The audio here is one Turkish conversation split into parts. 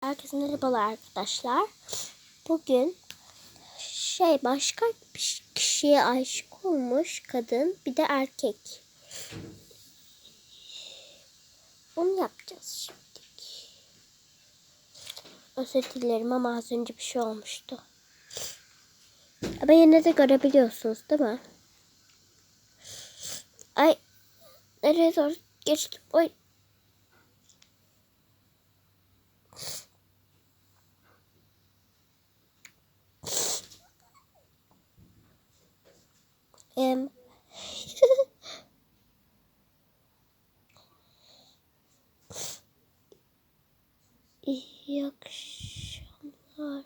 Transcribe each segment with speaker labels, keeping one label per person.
Speaker 1: Herkese merhabalar arkadaşlar. Bugün şey başka bir kişiye aşık olmuş kadın bir de erkek. Onu yapacağız şimdi. Özür dilerim ama az önce bir şey olmuştu. Ama yine de görebiliyorsunuz değil mi? Ay nereye doğru geçtim? Oy. Em. İyi akşamlar.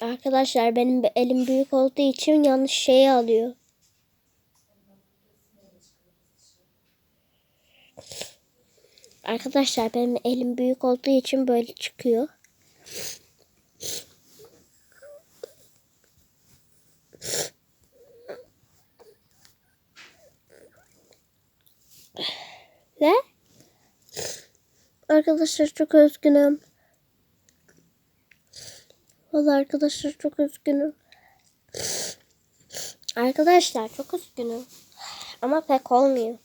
Speaker 1: Arkadaşlar benim elim büyük olduğu için yanlış şeyi alıyor. Arkadaşlar benim elim büyük olduğu için böyle çıkıyor. Ve arkadaşlar çok üzgünüm. Vallahi arkadaşlar çok üzgünüm. Arkadaşlar çok üzgünüm. Ama pek olmuyor.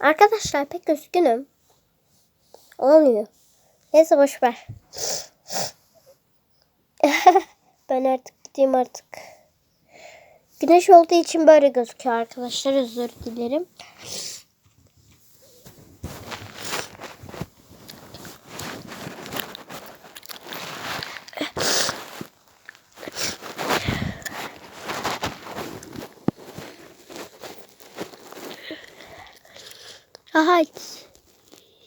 Speaker 1: Arkadaşlar pek üzgünüm. Olmuyor. Neyse boş ver. ben artık gideyim artık. Güneş olduğu için böyle gözüküyor arkadaşlar. Özür dilerim. Aha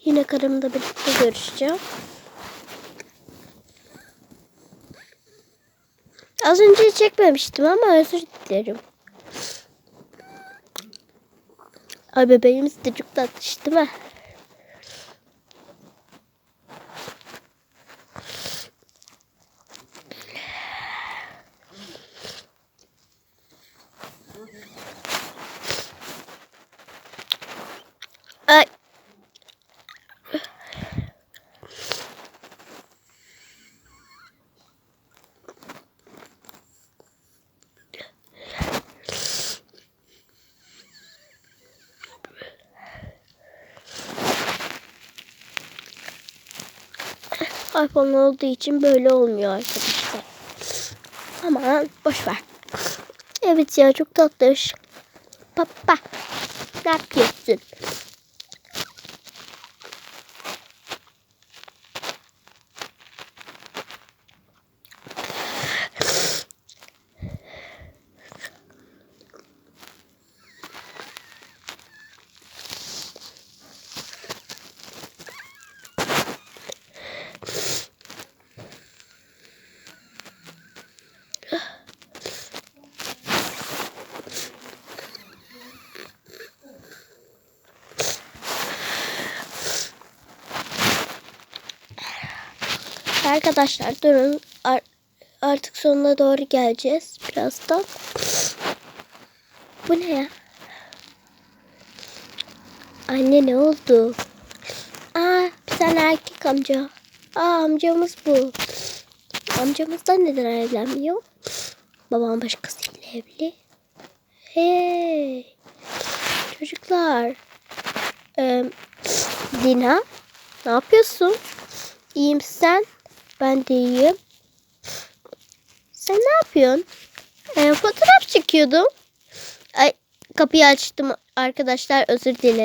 Speaker 1: yine karımla birlikte görüşeceğim. Az önce çekmemiştim ama özür dilerim. Ay bebeğimiz de çok tatlış değil mi? Ay. iPhone olduğu için böyle olmuyor arkadaşlar. Aman boş ver. Evet ya çok tatlış. Papa ne yapıyorsun? Arkadaşlar durun. Ar- artık sonuna doğru geleceğiz birazdan. Bu ne ya? Anne ne oldu? Aa bir tane erkek amca. Aa amcamız bu. Amcamızdan neden evlenmiyor? Babam başkasıyla evli. Hey. Çocuklar. Ee, Dina. Ne yapıyorsun? İyiyim sen? Ben de iyiyim. Sen ne yapıyorsun? Ee, fotoğraf çekiyordum. Ay kapıyı açtım arkadaşlar özür dilerim.